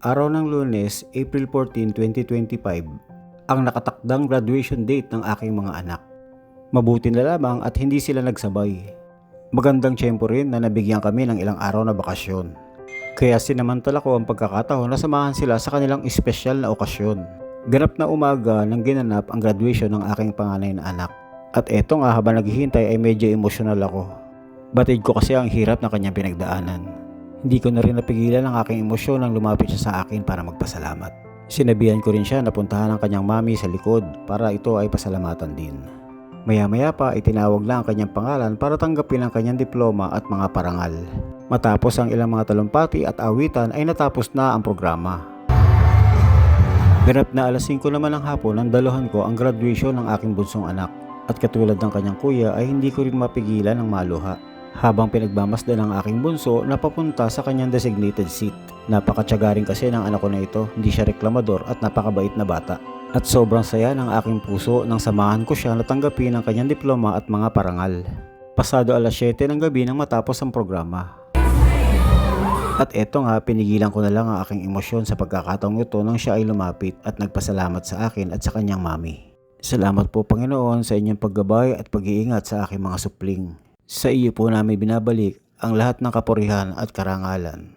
Araw ng lunes, April 14, 2025, ang nakatakdang graduation date ng aking mga anak. Mabuti na lamang at hindi sila nagsabay. Magandang tiyempo rin na nabigyan kami ng ilang araw na bakasyon. Kaya sinamantala ko ang pagkakataon na samahan sila sa kanilang espesyal na okasyon. Ganap na umaga nang ginanap ang graduation ng aking panganay na anak. At eto nga habang naghihintay ay medyo emosyonal ako. Batid ko kasi ang hirap na kanyang pinagdaanan. Hindi ko na rin napigilan ang aking emosyon nang lumapit siya sa akin para magpasalamat. Sinabihan ko rin siya na puntahan ang kanyang mami sa likod para ito ay pasalamatan din. Maya-maya pa itinawag na ang kanyang pangalan para tanggapin ang kanyang diploma at mga parangal. Matapos ang ilang mga talumpati at awitan ay natapos na ang programa. Ganap na alas 5 naman ng hapon nang daluhan ko ang graduation ng aking bunsong anak at katulad ng kanyang kuya ay hindi ko rin mapigilan ng maluha habang pinagmamasdan ng aking bunso na papunta sa kanyang designated seat. Napakatsaga rin kasi ng anak ko na ito, hindi siya reklamador at napakabait na bata. At sobrang saya ng aking puso nang samahan ko siya na tanggapin ang kanyang diploma at mga parangal. Pasado alas 7 ng gabi nang matapos ang programa. At eto nga, pinigilan ko na lang ang aking emosyon sa pagkakataong ito nang siya ay lumapit at nagpasalamat sa akin at sa kanyang mami. Salamat po Panginoon sa inyong paggabay at pag-iingat sa aking mga supling. Sa iyo po namin binabalik ang lahat ng kapurihan at karangalan.